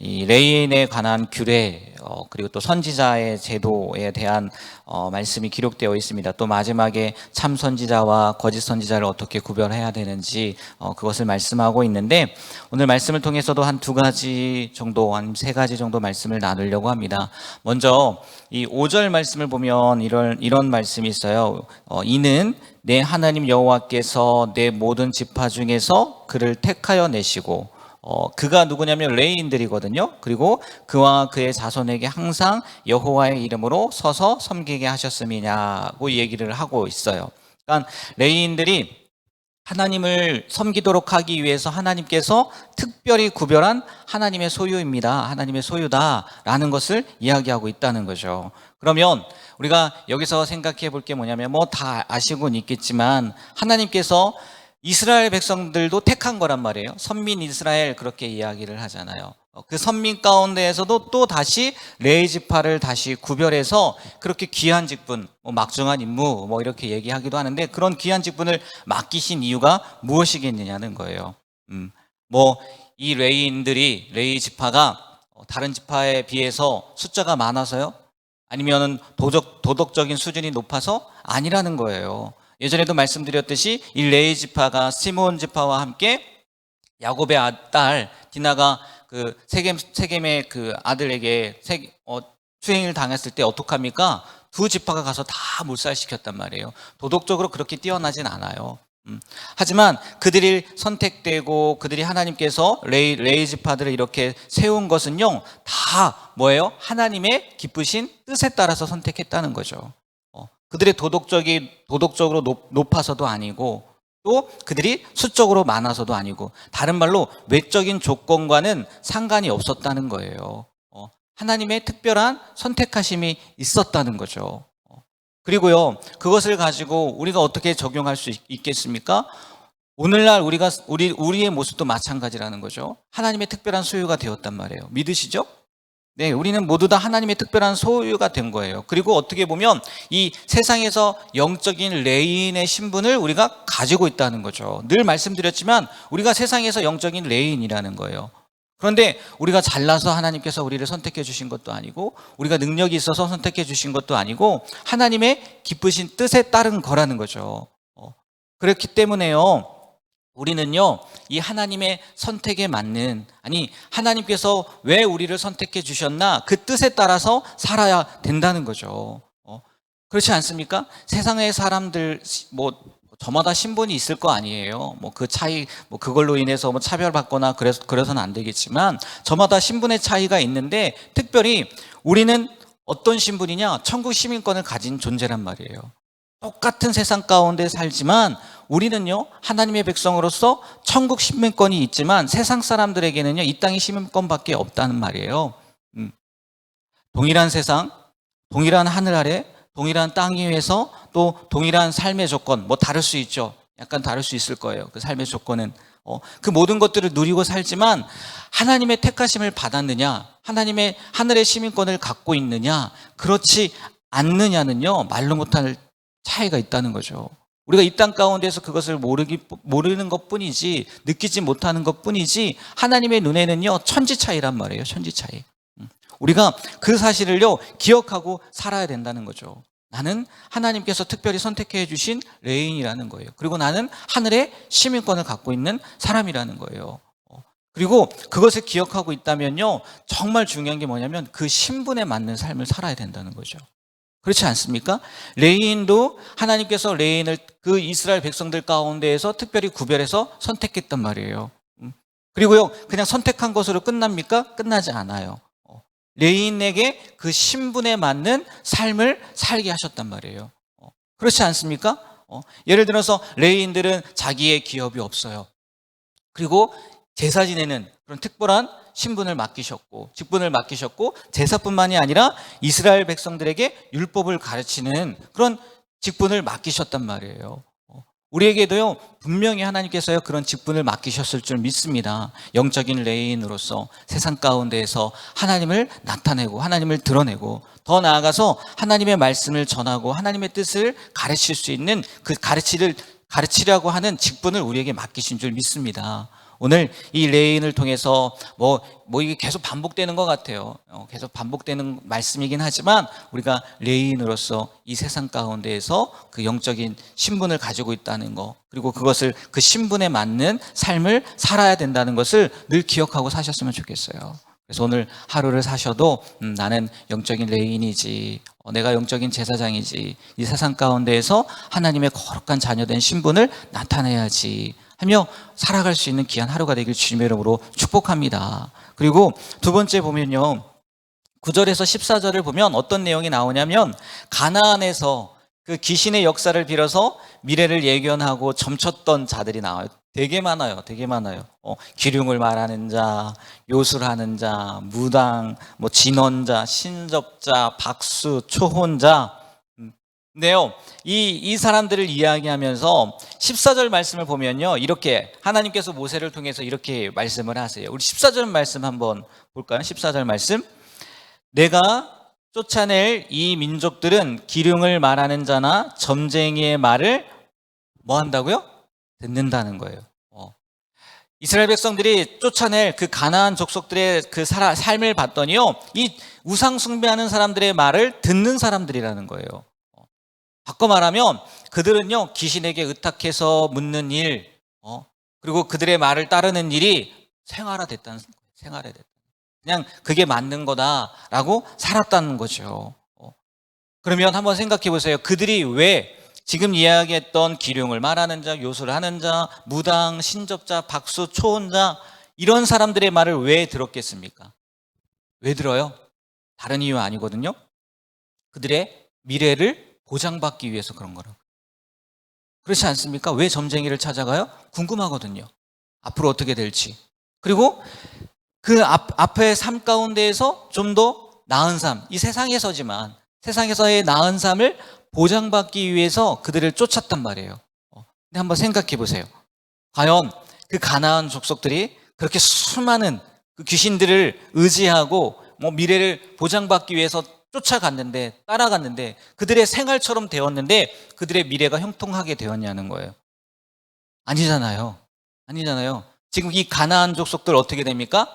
이 레인에 관한 규례 어, 그리고 또 선지자의 제도에 대한 어, 말씀이 기록되어 있습니다. 또 마지막에 참 선지자와 거짓 선지자를 어떻게 구별해야 되는지 어, 그것을 말씀하고 있는데 오늘 말씀을 통해서도 한 두 가지 정도 한 세 가지 정도 말씀을 나누려고 합니다. 먼저 이 5절 말씀을 보면 이런 이런 말씀이 있어요. 어, 이는 내 하나님 여호와께서 내 모든 지파 중에서 그를 택하여 내시고 어, 그가 누구냐면 레인들이거든요. 그리고 그와 그의 자손에게 항상 여호와의 이름으로 서서 섬기게 하셨음이냐고 얘기를 하고 있어요. 그러니까 레인들이 하나님을 섬기도록 하기 위해서 하나님께서 특별히 구별한 하나님의 소유입니다. 하나님의 소유다라는 것을 이야기하고 있다는 거죠. 그러면 우리가 여기서 생각해 볼 게 뭐냐면 뭐 다 아시고는 있겠지만 하나님께서 이스라엘 백성들도 택한 거란 말이에요. 선민 이스라엘 그렇게 이야기를 하잖아요. 어, 그 선민 가운데에서도 또 다시 레이 지파를 다시 구별해서 그렇게 귀한 직분, 뭐 막중한 임무 뭐 이렇게 얘기하기도 하는데 그런 귀한 직분을 맡기신 이유가 무엇이겠느냐는 거예요. 음, 뭐이 레이인들이 레이 지파가 어, 다른 지파에 비해서 숫자가 많아서요? 아니면은 도덕, 도덕적인 수준이 높아서 아니라는 거예요. 예전에도 말씀드렸듯이 이 레이 지파가 시몬 지파와 함께 야곱의 아- 딸 디나가 그 세겜 세겜의 그 아들에게 세, 어, 추행을 당했을 때 어떡합니까? 두 지파가 가서 다 몰살시켰단 말이에요. 도덕적으로 그렇게 뛰어나진 않아요. 음. 하지만 그들이 선택되고 그들이 하나님께서 레이, 레이 지파들을 이렇게 세운 것은요, 다 뭐예요? 하나님의 기쁘신 뜻에 따라서 선택했다는 거죠. 어, 그들의 도덕적이 도덕적으로 높, 높아서도 아니고 또 그들이 수적으로 많아서도 아니고 다른 말로 외적인 조건과는 상관이 없었다는 거예요. 어, 하나님의 특별한 선택하심이 있었다는 거죠. 어, 그리고요 그것을 가지고 우리가 어떻게 적용할 수 있- 있겠습니까? 오늘날 우리가 우리 우리의 모습도 마찬가지라는 거죠. 하나님의 특별한 소유가 되었단 말이에요. 믿으시죠? 네, 우리는 모두 다 하나님의 특별한 소유가 된 거예요. 그리고 어떻게 보면 이 세상에서 영적인 레인의 신분을 우리가 가지고 있다는 거죠. 늘 말씀드렸지만 우리가 세상에서 영적인 레인이라는 거예요. 그런데 우리가 잘나서 하나님께서 우리를 선택해 주신 것도 아니고 우리가 능력이 있어서 선택해 주신 것도 아니고 하나님의 기쁘신 뜻에 따른 거라는 거죠. 어, 그렇기 때문에요. 우리는요, 이 하나님의 선택에 맞는, 아니, 하나님께서 왜 우리를 선택해 주셨나, 그 뜻에 따라서 살아야 된다는 거죠. 어, 그렇지 않습니까? 세상의 사람들, 뭐, 저마다 신분이 있을 거 아니에요. 뭐 그 차이, 뭐 그걸로 인해서 뭐 차별받거나 그래서, 그래서는 안 되겠지만, 저마다 신분의 차이가 있는데, 특별히 우리는 어떤 신분이냐? 천국 시민권을 가진 존재란 말이에요. 똑같은 세상 가운데 살지만 우리는요 하나님의 백성으로서 천국 시민권이 있지만 세상 사람들에게는요 이 땅의 시민권밖에 없다는 말이에요. 음. 동일한 세상, 동일한 하늘 아래, 동일한 땅 위에서 또 동일한 삶의 조건 뭐 다를 수 있죠. 약간 다를 수 있을 거예요. 그 삶의 조건은 어, 그 모든 것들을 누리고 살지만 하나님의 택하심을 받았느냐, 하나님의 하늘의 시민권을 갖고 있느냐, 그렇지 않느냐는요 말로 못할 차이가 있다는 거죠. 우리가 이 땅 가운데서 그것을 모르기, 모르는 것 뿐이지, 느끼지 못하는 것 뿐이지, 하나님의 눈에는요, 천지 차이란 말이에요, 천지 차이. 음. 우리가 그 사실을요, 기억하고 살아야 된다는 거죠. 나는 하나님께서 특별히 선택해 주신 레인이라는 거예요. 그리고 나는 하늘의 시민권을 갖고 있는 사람이라는 거예요. 어. 그리고 그것을 기억하고 있다면요, 정말 중요한 게 뭐냐면 그 신분에 맞는 삶을 살아야 된다는 거죠. 그렇지 않습니까? 레인도 하나님께서 레인을 그 이스라엘 백성들 가운데에서 특별히 구별해서 선택했단 말이에요. 음. 그리고요, 그냥 선택한 것으로 끝납니까? 끝나지 않아요. 어. 레인에게 그 신분에 맞는 삶을 살게 하셨단 말이에요. 어. 그렇지 않습니까? 어. 예를 들어서 레인들은 자기의 기업이 없어요. 그리고 제사 지내는 그런 특별한 신분을 맡기셨고 직분을 맡기셨고 제사뿐만이 아니라 이스라엘 백성들에게 율법을 가르치는 그런 직분을 맡기셨단 말이에요. 어, 우리에게도요 분명히 하나님께서요 그런 직분을 맡기셨을 줄 믿습니다. 영적인 레인으로서 세상 가운데에서 하나님을 나타내고 하나님을 드러내고 더 나아가서 하나님의 말씀을 전하고 하나님의 뜻을 가르칠 수 있는 그 가르치를 가르치려고 하는 직분을 우리에게 맡기신 줄 믿습니다. 오늘 이 레인을 통해서 뭐, 뭐 이게 계속 반복되는 것 같아요. 어, 계속 반복되는 말씀이긴 하지만 우리가 레인으로서 이 세상 가운데에서 그 영적인 신분을 가지고 있다는 거 그리고 그것을 그 신분에 맞는 삶을 살아야 된다는 것을 늘 기억하고 사셨으면 좋겠어요. 그래서 오늘 하루를 사셔도 음, 나는 영적인 레인이지 어, 내가 영적인 제사장이지 이 세상 가운데에서 하나님의 거룩한 자녀된 신분을 나타내야지 하며 살아갈 수 있는 귀한 하루가 되길 주님의 이름으로 축복합니다. 그리고 두 번째 보면요. 9절에서 14절을 보면 어떤 내용이 나오냐면 가나안에서 그 귀신의 역사를 빌어서 미래를 예견하고 점쳤던 자들이 나와요. 되게 많아요. 되게 많아요. 어, 기륭을 말하는 자, 요술하는 자, 무당, 뭐 진원자, 신접자, 박수, 초혼자. 음, 근데요, 이, 이 사람들을 이야기하면서 14절 말씀을 보면요, 이렇게 하나님께서 모세를 통해서 이렇게 말씀을 하세요. 우리 14절 말씀 한번 볼까요? 14절 말씀. 내가 쫓아낼 이 민족들은 기륭을 말하는 자나 점쟁이의 말을 뭐 한다고요? 듣는다는 거예요. 어. 이스라엘 백성들이 쫓아낼 그 가나안 족속들의 그 살아, 삶을 봤더니요, 이 우상 숭배하는 사람들의 말을 듣는 사람들이라는 거예요. 어. 바꿔 말하면 그들은요 귀신에게 의탁해서 묻는 일, 어, 그리고 그들의 말을 따르는 일이 생활화됐다는. 생활화됐다. 그냥 그게 맞는 거다라고 살았다는 거죠. 어. 그러면 한번 생각해 보세요. 그들이 왜 지금 이야기했던 기륭을 말하는 자, 요술을 하는 자, 무당, 신접자, 박수, 초혼자 이런 사람들의 말을 왜 들었겠습니까? 왜 들어요? 다른 이유 아니거든요. 그들의 미래를 보장받기 위해서 그런 거라고. 그렇지 않습니까? 왜 점쟁이를 찾아가요? 궁금하거든요. 앞으로 어떻게 될지. 그리고 그 앞, 앞의 삶 가운데에서 좀 더 나은 삶, 이 세상에서지만 세상에서의 나은 삶을 보장받기 위해서 그들을 쫓았단 말이에요. 어, 근데 한번 생각해 보세요. 과연 그 가나안 족속들이 그렇게 수많은 그 귀신들을 의지하고 뭐 미래를 보장받기 위해서 쫓아갔는데 따라갔는데 그들의 생활처럼 되었는데 그들의 미래가 형통하게 되었냐는 거예요. 아니잖아요. 아니잖아요. 지금 이 가나안 족속들 어떻게 됩니까?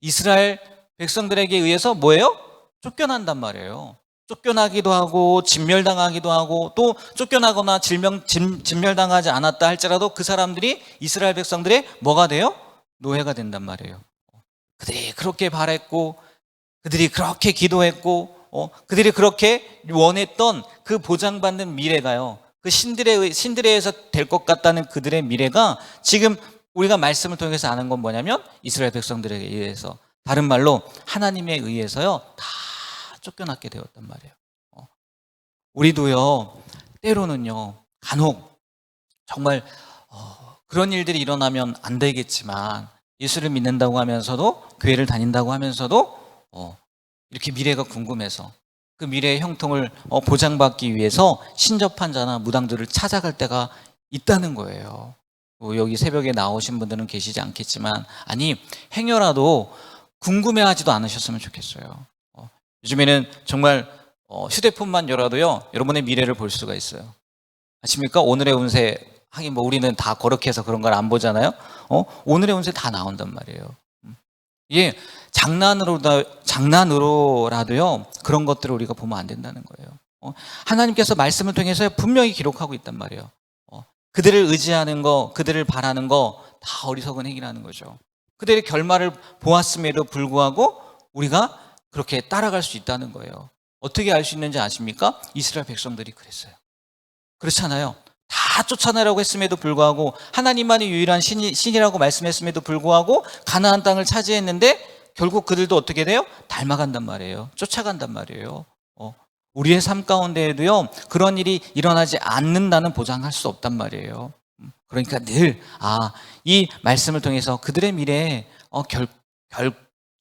이스라엘 백성들에게 의해서 뭐예요? 쫓겨난단 말이에요. 쫓겨나기도 하고 진멸당하기도 하고 또 쫓겨나거나 질명, 진, 진멸당하지 않았다 할지라도 그 사람들이 이스라엘 백성들의 뭐가 돼요? 노예가 된단 말이에요. 그들이 그렇게 바랬고 그들이 그렇게 기도했고 어, 그들이 그렇게 원했던 그 보장받는 미래가요. 그 신들에 의- 신들에 의해서 될 것 같다는 그들의 미래가 지금 우리가 말씀을 통해서 아는 건 뭐냐면 이스라엘 백성들에게 의해서 다른 말로 하나님에 의해서요 다 쫓겨났게 되었단 말이에요. 어. 우리도요 때로는요 간혹 정말 어, 그런 일들이 일어나면 안 되겠지만 예수를 믿는다고 하면서도 교회를 다닌다고 하면서도 어, 이렇게 미래가 궁금해서 그 미래의 형통을 어, 보장받기 위해서 신접한 자나 무당들을 찾아갈 때가 있다는 거예요. 뭐 여기 새벽에 나오신 분들은 계시지 않겠지만 아니 행여라도 궁금해하지도 않으셨으면 좋겠어요. 어, 요즘에는 정말 어, 휴대폰만 열어도요 여러분의 미래를 볼 수가 있어요. 아십니까? 오늘의 운세 하긴 뭐 우리는 다 거룩해서 그런 걸 안 보잖아요. 어? 오늘의 운세 다 나온단 말이에요. 음. 이게 장난으로다 장난으로라도요 그런 것들을 우리가 보면 안 된다는 거예요. 어? 하나님께서 말씀을 통해서 분명히 기록하고 있단 말이에요. 어? 그들을 의지하는 거, 그들을 바라는 거 다 어리석은 행위라는 거죠. 그들의 결말을 보았음에도 불구하고 우리가 그렇게 따라갈 수 있다는 거예요. 어떻게 알 수 있는지 아십니까? 이스라엘 백성들이 그랬어요. 그렇잖아요. 다 쫓아내라고 했음에도 불구하고 하나님만이 유일한 신이, 신이라고 말씀했음에도 불구하고 가나안 땅을 차지했는데 결국 그들도 어떻게 돼요? 닮아간단 말이에요. 쫓아간단 말이에요. 어, 우리의 삶 가운데에도요 그런 일이 일어나지 않는다는 보장할 수 없단 말이에요. 음, 그러니까 늘 아 이 말씀을 통해서 그들의 미래에 어, 결, 결,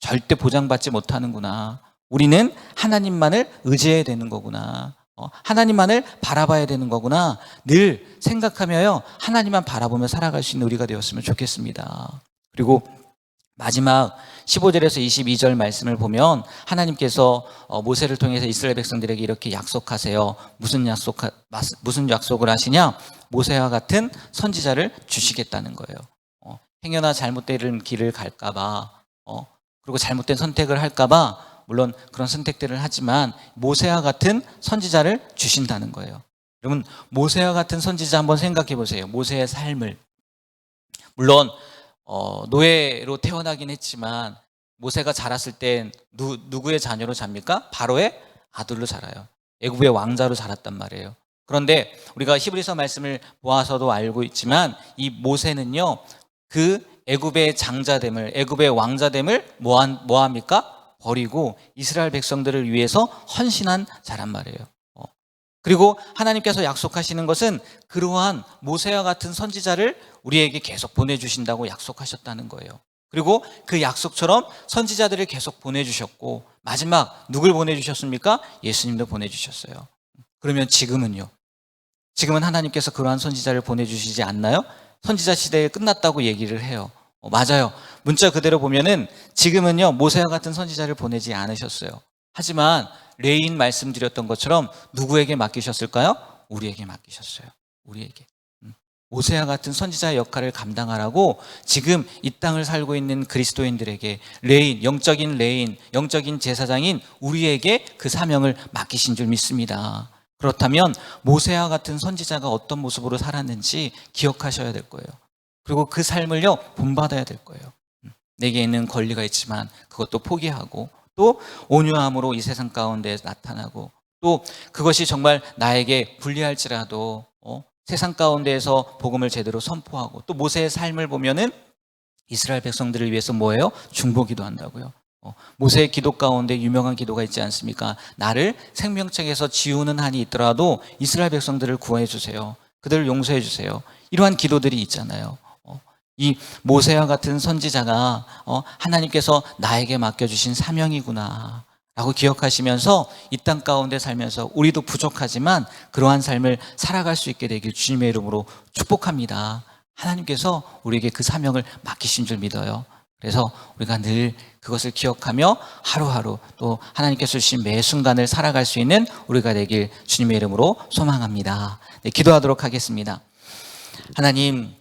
절대 보장받지 못하는구나. 우리는 하나님만을 의지해야 되는 거구나. 어, 하나님만을 바라봐야 되는 거구나. 늘 생각하며요. 하나님만 바라보며 살아갈 수 있는 우리가 되었으면 좋겠습니다. 그리고 마지막 15절에서 22절 말씀을 보면 하나님께서 어, 모세를 통해서 이스라엘 백성들에게 이렇게 약속하세요. 무슨 약속 무슨 약속을 하시냐? 모세와 같은 선지자를 주시겠다는 거예요. 어, 행여나 잘못된 길을 갈까봐 어 그리고 잘못된 선택을 할까봐 물론 그런 선택들을 하지만 모세와 같은 선지자를 주신다는 거예요. 여러분 모세와 같은 선지자 한번 생각해 보세요. 모세의 삶을 물론 어, 노예로 태어나긴 했지만 모세가 자랐을 땐 누, 누구의 자녀로 잡니까? 바로의 아들로 자라요. 애굽의 왕자로 자랐단 말이에요. 그런데 우리가 히브리서 말씀을 보아서도 알고 있지만 이 모세는요 그 애굽의 장자됨을 애굽의 왕자됨을 뭐합니까? 버리고 이스라엘 백성들을 위해서 헌신한 자란 말이에요. 어. 그리고 하나님께서 약속하시는 것은 그러한 모세와 같은 선지자를 우리에게 계속 보내주신다고 약속하셨다는 거예요. 그리고 그 약속처럼 선지자들을 계속 보내주셨고 마지막 누굴 보내주셨습니까? 예수님도 보내주셨어요. 그러면 지금은요? 지금은 하나님께서 그러한 선지자를 보내주시지 않나요? 선지자 시대에 끝났다고 얘기를 해요. 어, 맞아요. 문자 그대로 보면은 지금은요 모세와 같은 선지자를 보내지 않으셨어요. 하지만 레인 말씀드렸던 것처럼 누구에게 맡기셨을까요? 우리에게 맡기셨어요. 우리에게. 음. 모세와 같은 선지자의 역할을 감당하라고 지금 이 땅을 살고 있는 그리스도인들에게 레인, 영적인 레인, 영적인 제사장인 우리에게 그 사명을 맡기신 줄 믿습니다. 그렇다면 모세와 같은 선지자가 어떤 모습으로 살았는지 기억하셔야 될 거예요. 그리고 그 삶을요, 본받아야 될 거예요. 음, 내게 있는 권리가 있지만 그것도 포기하고 또 온유함으로 이 세상 가운데 나타나고 또 그것이 정말 나에게 불리할지라도 어, 세상 가운데에서 복음을 제대로 선포하고 또 모세의 삶을 보면은 이스라엘 백성들을 위해서 뭐예요? 중보기도 한다고요. 어, 모세의 기도 가운데 유명한 기도가 있지 않습니까? 나를 생명책에서 지우는 한이 있더라도 이스라엘 백성들을 구해 주세요. 그들을 용서해 주세요. 이러한 기도들이 있잖아요. 어, 이 모세와 같은 선지자가 어, 하나님께서 나에게 맡겨주신 사명이구나. 라고 기억하시면서 이 땅 가운데 살면서 우리도 부족하지만 그러한 삶을 살아갈 수 있게 되길 주님의 이름으로 축복합니다. 하나님께서 우리에게 그 사명을 맡기신 줄 믿어요. 그래서 우리가 늘 그것을 기억하며 하루하루 또 하나님께서 주신 매 순간을 살아갈 수 있는 우리가 되길 주님의 이름으로 소망합니다. 네, 기도하도록 하겠습니다. 하나님,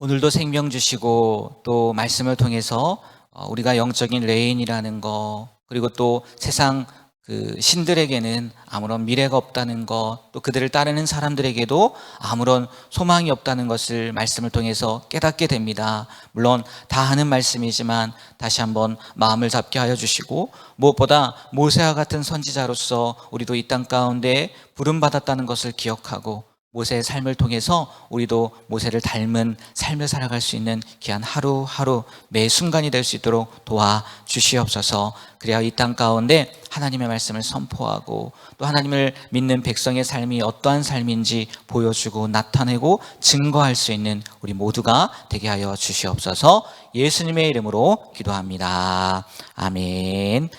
오늘도 생명 주시고 또 말씀을 통해서 어, 우리가 영적인 레인이라는 거 그리고 또 세상 그 신들에게는 아무런 미래가 없다는 것, 또 그들을 따르는 사람들에게도 아무런 소망이 없다는 것을 말씀을 통해서 깨닫게 됩니다. 물론 다 하는 말씀이지만 다시 한번 마음을 잡게 하여 주시고 무엇보다 모세와 같은 선지자로서 우리도 이 땅 가운데 부름받았다는 것을 기억하고 모세의 삶을 통해서 우리도 모세를 닮은 삶을 살아갈 수 있는 귀한 하루하루 매 순간이 될 수 있도록 도와 주시옵소서. 그래야 이 땅 가운데 하나님의 말씀을 선포하고 또 하나님을 믿는 백성의 삶이 어떠한 삶인지 보여주고 나타내고 증거할 수 있는 우리 모두가 되게 하여 주시옵소서. 예수님의 이름으로 기도합니다. 아멘.